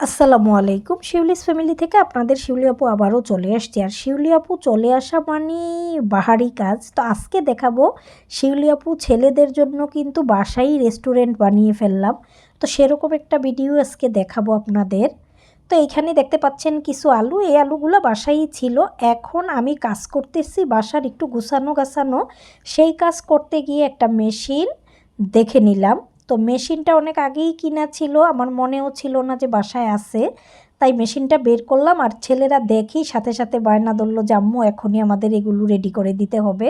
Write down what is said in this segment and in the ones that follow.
আসসালামু আলাইকুম। শিউলিস ফ্যামিলি থেকে আপনাদের শিউলি আপু আবারও চলে আসছি। আর শিউলি আপু চলে আসা মানে বাহারি কাজ। তো আজকে দেখাবো শিউলি আপু ছেলেদের জন্য কিন্তু বাসাই রেস্টুরেন্ট বানিয়ে ফেললাম। তো সেরকম একটা ভিডিও আজকে দেখাবো আপনাদের। তো এইখানে দেখতে পাচ্ছেন কিছু আলু। এই আলুগুলো বাসাই ছিল। এখন আমি কাজ করতেছি বাসার একটু গুছানো গাছানো সেই কাজ করতে গিয়ে একটা মেশিন দেখে নিলাম। তো মেশিনটা অনেক আগেই কিনা ছিল, আমার মনেও ছিল না যে বাসায় আছে। তাই মেশিনটা বের করলাম আর ছেলেরা দেখি সাথে সাথে বায়না ধরলো যে, আম্মু, এখনই আমাদের এগুলো রেডি করে দিতে হবে।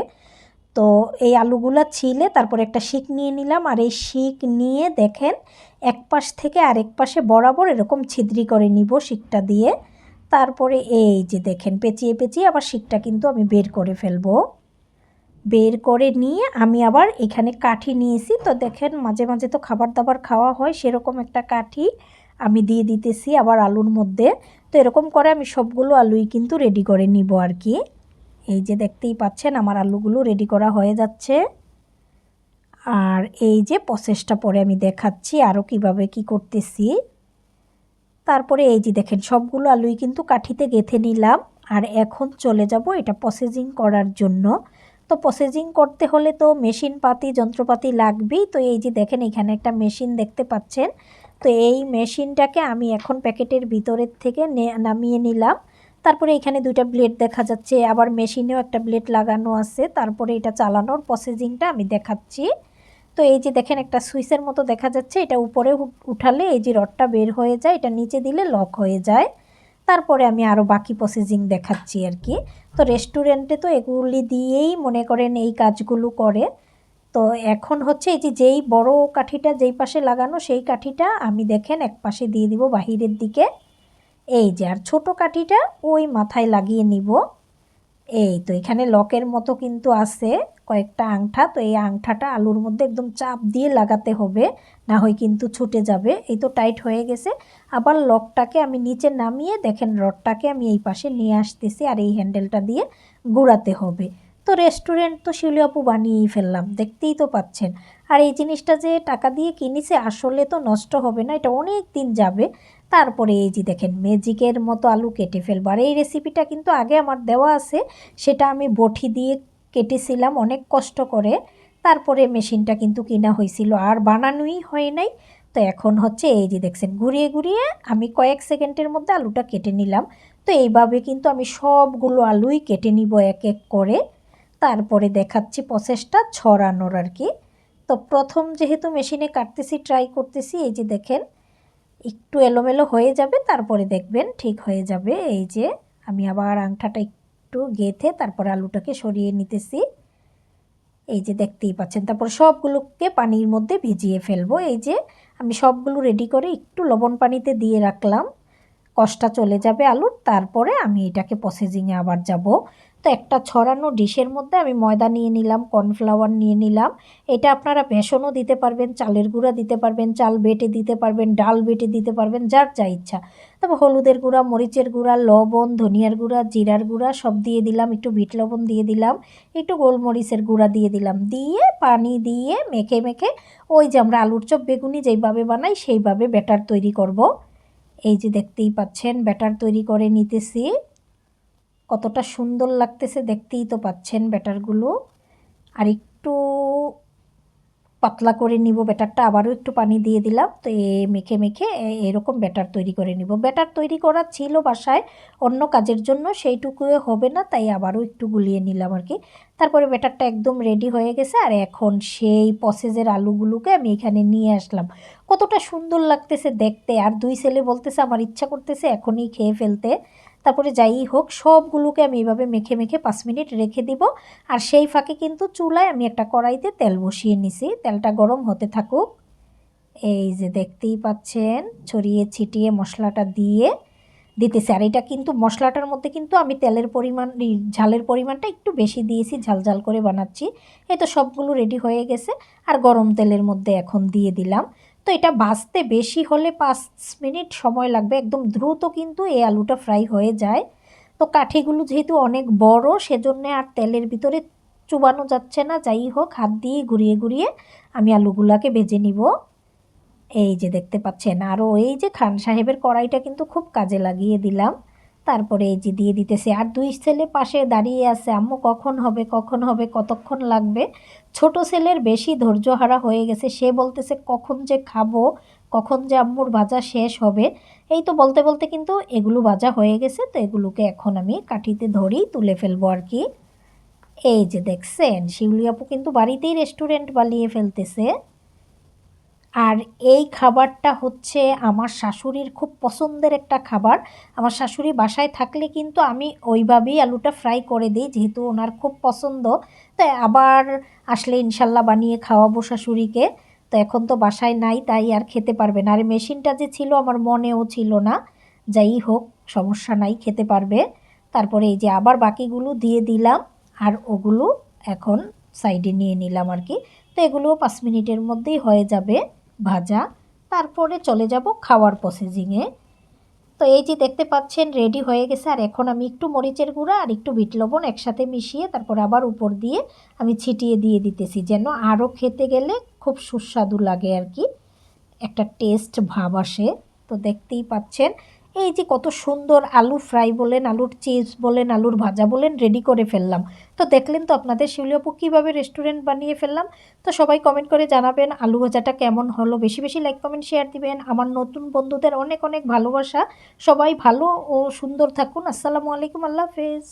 তো এই আলুগুলা ছিলে, তারপর একটা শিক নিয়ে নিলাম। আর এই শিক নিয়ে দেখেন, এক পাশ থেকে আরেক পাশে বরাবর এরকম ছিদ্রি করে নিব শিকটা দিয়ে। তারপরে এই যে দেখেন, পেঁচিয়ে পেঁচিয়ে আবার শিকটা কিন্তু আমি বের করে ফেলব। বের করে নিয়ে আমি আবার এখানে কাঠি নিয়েছি। তো দেখেন মাঝে মাঝে তো খাবার দাবার খাওয়া হয়, সেরকম একটা কাঠি আমি দিয়ে দিতেছি আবার আলুর মধ্যে। তো এরকম করে আমি সবগুলো আলুই কিন্তু রেডি করে নিব আর কি এই যে দেখতেই পাচ্ছেন আমার আলুগুলো রেডি করা হয়ে যাচ্ছে। আর এই যে প্রসেসটা পরে আমি দেখাচ্ছি আরও কীভাবে কি করতেছি। তারপরে এই যে দেখেন সবগুলো আলুই কিন্তু কাঠিতে গেথে নিলাম। আর এখন চলে যাব এটা প্রসেসিং করার জন্য। তো প্রসেসিং করতে হলে তো মেশিন পাতি, যন্ত্রপাতি লাগবেই। তো এই যে দেখেন, এখানে একটা মেশিন দেখতে পাচ্ছেন। তো এই মেশিনটাকে আমি এখন প্যাকেটের ভিতরের থেকে নামিয়ে নিলাম। তারপরে এখানে দুইটা ব্লেড দেখা যাচ্ছে। আবার মেশিনেও একটা ব্লেড লাগানো আছে। তারপরে এটা চালানোর প্রসেসিংটা আমি দেখাচ্ছি। তো এই যে দেখেন, একটা সুইচের মতো দেখা যাচ্ছে। এটা উপরে উঠালে এই যে রডটা বের হয়ে যায়, এটা নিচে দিলে লক হয়ে যায়। তারপরে আমি আরও বাকি প্রসেসিং দেখাচ্ছি আর কি। তো রেস্টুরেন্টে তো এগুলি দিয়েই মনে করেন এই কাজগুলো করে। তো এখন হচ্ছে এই যে যেই বড় কাঠিটা যেই পাশে লাগানো, সেই কাঠিটা আমি দেখেন এক পাশে দিয়ে দিব বাহিরের দিকে। এই যে, আর ছোটো কাঠিটা ওই মাথায় লাগিয়ে নিব। এই তো, এখানে লকের মতো কিন্তু আছে। কয়েকটা আংঠা, তো এই আংঠাটা আলুর মধ্যে একদম চাপ দিয়ে লাগাতে হবে, না হয় কিন্তু ছুটে যাবে। এই তো টাইট হয়ে গেছে। আবার লকটাকে আমি নিচে নামিয়ে, দেখেন রডটাকে আমি এই পাশে নিয়ে আসতেছি আর এই হ্যান্ডেলটা দিয়ে গুড়াতে হবে। তো রেস্টুরেন্ট তো শিউলি আপু বানিয়েই ফেললাম, দেখতেই তো পাচ্ছেন। আর এই জিনিসটা যে টাকা দিয়ে কিনেছে, আসলে তো নষ্ট হবে না, এটা অনেক দিন যাবে। তারপরে এই যে দেখেন, ম্যাজিকের মতো আলু কেটে ফেলবার এই রেসিপিটা কিন্তু আগে আমার দেওয়া আছে, সেটা আমি বটি দিয়ে কেটেছিলাম অনেক কষ্ট করে। তারপরে মেশিনটা কিন্তু কিনা হয়েছিল, আর বানানোই হয় নাই। তো এখন হচ্ছে এই যে দেখছেন, ঘুরিয়ে ঘুরিয়ে আমি কয়েক সেকেন্ডের মধ্যে আলুটা কেটে নিলাম। তো এইভাবে কিন্তু আমি সবগুলো আলুই কেটে নিব এক এক করে। তারপরে দেখাচ্ছি প্রসেসটা ছড়ানোর আর কি। তো প্রথম যেহেতু মেশিনে কাটতেছি ট্রাই করতেছি, এই যে দেখেন, একটু এলোমেলো হয়ে যাবে, তারপরে দেখবেন ঠিক হয়ে যাবে। এই যে আমি আবার আংঠাটা একটু গেঁথে তারপর আলুটাকে সরিয়ে নিতেছি। এই যে দেখতেই পাচ্ছেন, তারপর সবগুলোকে পানির মধ্যে ভিজিয়ে ফেলব। এই যে আমি সবগুলো রেডি করে একটু লবণ পানিতে দিয়ে রাখলাম। কষটা চলে যাবে আলুর, তারপরে আমি এটাকে প্রসেসিংয়ে আবার যাব। তো একটা ছড়ানো ডিশের মধ্যে আমি ময়দা নিয়ে নিলাম, কর্নফ্লাওয়ার নিয়ে নিলাম। এটা আপনারা বেসনও দিতে পারবেন, চালের গুঁড়া দিতে পারবেন, চাল বেটে দিতে পারবেন, ডাল বেটে দিতে পারবেন, যার যা ইচ্ছা। তবে হলুদের গুঁড়া, মরিচের গুঁড়া, লবণ, ধনিয়ার গুঁড়া, জিরার গুঁড়া সব দিয়ে দিলাম, একটু বিট লবণ দিয়ে দিলাম, একটু গোলমরিচের গুঁড়া দিয়ে দিলাম। দিয়ে পানি দিয়ে মেখে মেখে ওই যে আমরা আলুর চপ, বেগুনি যেইভাবে বানাই সেইভাবে ব্যাটার তৈরি করব। এই যে দেখতেই পাচ্ছেন, ব্যাটার তৈরি করে নিতেছি। কতটা সুন্দর লাগতেছে দেখতেই তো পাচ্ছেন ব্যাটারগুলো। আর একটু পাতলা করে নিব ব্যাটারটা, আবারও একটু পানি দিয়ে দিলাম। তো এ মেখে মেখে এরকম ব্যাটার তৈরি করে নিব। ব্যাটার তৈরি করা ছিল বাসায়, অন্য কাজের জন্য সেইটুকু হবে না, তাই আবারও একটু গুলিয়ে নিলাম আর কি। তারপরে ব্যাটারটা একদম রেডি হয়ে গেছে, আর এখন সেই পসেজের আলুগুলোকে আমি এখানে নিয়ে আসলাম। কতটা সুন্দর লাগতেছে দেখতে, আর দুই ছেলে বলতেছে, আমার ইচ্ছা করতেছে এখনই খেয়ে ফেলতে। তারপরে যাই হোক, সবগুলোকে আমি এভাবে মেখে মেখে পাঁচ মিনিট রেখে দিব। আর সেই ফাঁকে কিন্তু চুলায় আমি একটা কড়াইতে তেল বসিয়ে নিছি। তেলটা গরম হতে থাকুক। এই যে দেখতেই পাচ্ছেন, ছড়িয়ে ছিটিয়ে মশলাটা দিয়ে দিতেছি। আর এটা কিন্তু মশলাটার মধ্যে কিন্তু আমি তেলের পরিমাণ ঝালের পরিমাণটা একটু বেশি দিয়েছি, ঝাল ঝাল করে বানাচ্ছি। এই তো সবগুলো রেডি হয়ে গেছে। আর গরম তেলের মধ্যে এখন দিয়ে দিলাম। তো এটা ভাজতে বেশি হলে পাঁচ মিনিট সময় লাগবে, একদম দ্রুত কিন্তু এই আলুটা ফ্রাই হয়ে যায়। তো কাঠিগুলো যেহেতু অনেক বড়, সেজন্য আর তেলের ভিতরে চুবানো যাচ্ছে না, যাই হোক, হাত দিয়ে ঘুরিয়ে ঘুরিয়ে আমি আলুগুলাকে ভেজে নিব। এই যে দেখতে পাচ্ছেন, আরও এই যে খান সাহেবের কড়াইটা কিন্তু খুব কাজে লাগিয়ে দিলাম। তারপরে এই যে দিয়ে দিতেছে। আর দুই ছেলে পাশে দাঁড়িয়ে আছে, আম্মু, কখন হবে কখন হবে, কতক্ষণ লাগবে? ছোট ছেলের বেশি ধৈর্যহারা হয়ে গেছে। সে বলতেছে, কখন যে খাব, কখন যে আম্মুর ভাজা শেষ হবে। এই তো বলতে বলতে কিন্তু এগুলো ভাজা হয়ে গেছে। তো এগুলোকে এখন আমি কাঠিতে ধরেই তুলে ফেলব আর কি। এই যে দেখছেন, শিউলি আপু কিন্তু বাড়িতেই রেস্টুরেন্ট বানিয়ে ফেলতেছে। আর এই খাবারটা হচ্ছে আমার শাশুড়ির খুব পছন্দের একটা খাবার। আমার শাশুড়ি বাসায় থাকলে কিন্তু আমি ওইভাবেই আলুটা ফ্রাই করে দিই, যেহেতু ওনার খুব পছন্দ। তাই আবার আসলে ইনশাল্লাহ বানিয়ে খাওয়াবো শাশুড়িকে। তো এখন তো বাসায় নাই, তাই আর খেতে পারবে না। আর মেশিনটা যে ছিল আমার মনেও ছিল না। যাই হোক, সমস্যা নাই, খেতে পারবে। তারপরে এই যে আবার বাকিগুলো দিয়ে দিলাম, আর ওগুলো এখন সাইডে নিয়ে নিলাম আর কি। তো এগুলো পাঁচ মিনিটের মধ্যেই হয়ে যাবে। ভাজা, তারপরে চলে যাব খাওয়ার প্রসেসিংয়ে তো এই যে দেখতে পাচ্ছেন রেডি হয়ে গেছে। আর এখন আমি একটু মরিচের গুঁড়া আর একটু বিট লবণ একসাথে মিশিয়ে তারপর আবার উপর দিয়ে আমি ছিটিয়ে দিয়ে দিতেছি, যেন আরও খেতে গেলে খুব সুস্বাদু লাগে আর কি। একটা টেস্ট ভাব আসে। তো দেখতেই পাচ্ছেন এই যে কত সুন্দর আলু ফ্রাই বলেন, আলুর চিপস বলেন, আলুর ভাজা বলেন রেডি করে ফেললাম। তো দেখলেন তো আপনাদের শিউলিয়াপু কীভাবে রেস্টুরেন্ট বানিয়ে ফেললাম? তো সবাই কমেন্ট করে জানাবেন আলু ভাজাটা কেমন হলো। বেশি বেশি লাইক কমেন্ট শেয়ার দিবেন। আমার নতুন বন্ধুদের অনেক অনেক ভালোবাসা। সবাই ভালো ও সুন্দর থাকুন। আসসালামু আলাইকুম, আল্লাহ হাফেজ।